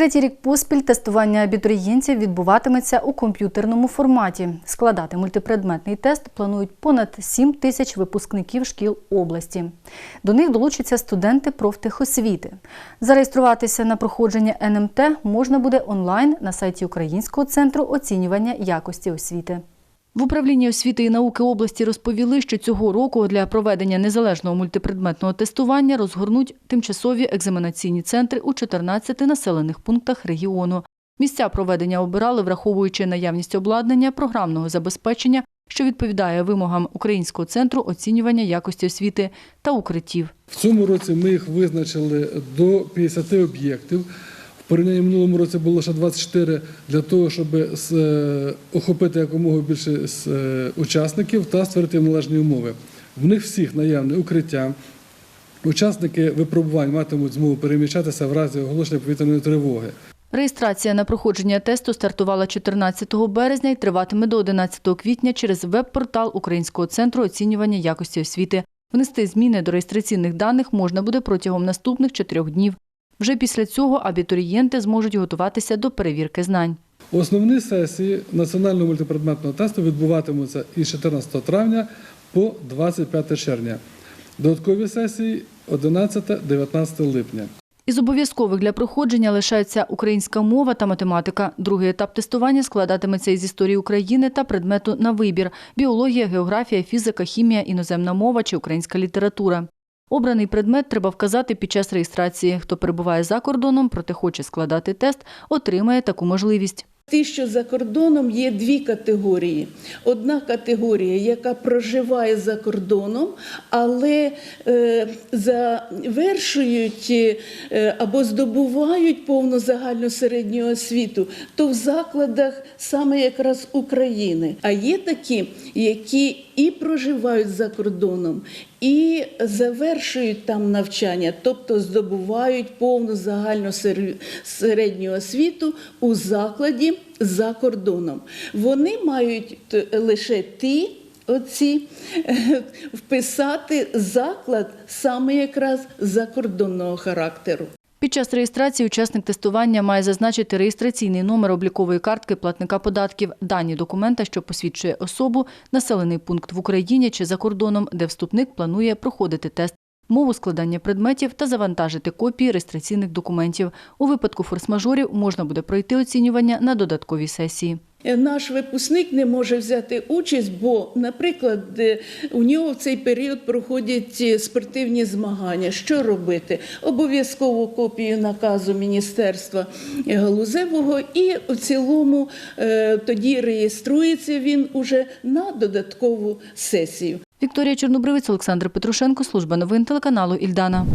Третій рік поспіль тестування абітурієнтів відбуватиметься у комп'ютерному форматі. Складати мультипредметний тест планують понад 7 тисяч випускників шкіл області. До них долучаться студенти профтехосвіти. Зареєструватися на проходження НМТ можна буде онлайн на сайті Українського центру оцінювання якості освіти. В управлінні освіти і науки області розповіли, що цього року для проведення незалежного мультипредметного тестування розгорнуть тимчасові екзаменаційні центри у 14 населених пунктах регіону. Місця проведення обирали, враховуючи наявність обладнання програмного забезпечення, що відповідає вимогам Українського центру оцінювання якості освіти та укриттів. В цьому році ми їх визначили до 50 об'єктів. Порівнянні минулому році було лише 24 для того, щоб е, охопити якомога більше е, учасників та створити належні умови. В них всіх наявне укриття. Учасники випробувань матимуть змогу переміщатися в разі оголошення повітряної тривоги. Реєстрація на проходження тесту стартувала 14 березня і триватиме до 11 квітня через веб-портал Українського центру оцінювання якості освіти. Внести зміни до реєстраційних даних можна буде протягом наступних чотирьох днів. Вже після цього абітурієнти зможуть готуватися до перевірки знань. Основні сесії національного мультипредметного тесту відбуватимуться із 14 травня по 25 червня. Додаткові сесії 11-19 липня. Із обов'язкових для проходження лишаються українська мова та математика. Другий етап тестування складатиметься із історії України та предмету на вибір – біологія, географія, фізика, хімія, іноземна мова чи українська література. Обраний предмет треба вказати під час реєстрації. Хто перебуває за кордоном, проте хоче складати тест, отримає таку можливість. Ті, що за кордоном, є дві категорії. Одна категорія, яка проживає за кордоном, але е, завершують е, або здобувають повну загальну середню освіту, то в закладах саме якраз України. А є такі, які і проживають за кордоном, і завершують там навчання, тобто здобувають повну загальну середню освіту у закладі за кордоном. Вони мають лише ті. Оці е, вписати заклад саме якраз закордонного характеру. Під час реєстрації учасник тестування має зазначити реєстраційний номер облікової картки платника податків, дані документа, що посвідчує особу, населений пункт в Україні чи за кордоном, де вступник планує проходити тест, мову складання предметів та завантажити копії реєстраційних документів. У випадку форс-мажорів можна буде пройти оцінювання на додатковій сесії. Е, Наш випускник не може взяти участь, бо, наприклад, е, у нього в цей період проходять е, спортивні змагання. Що робити? Обов'язково копію наказу Міністерства Галузевого, і в цілому тоді реєструється він уже на додаткову сесію. Вікторія Чорнобривець, Олександр Петрушенко, служба новин телеканалу Ільдана.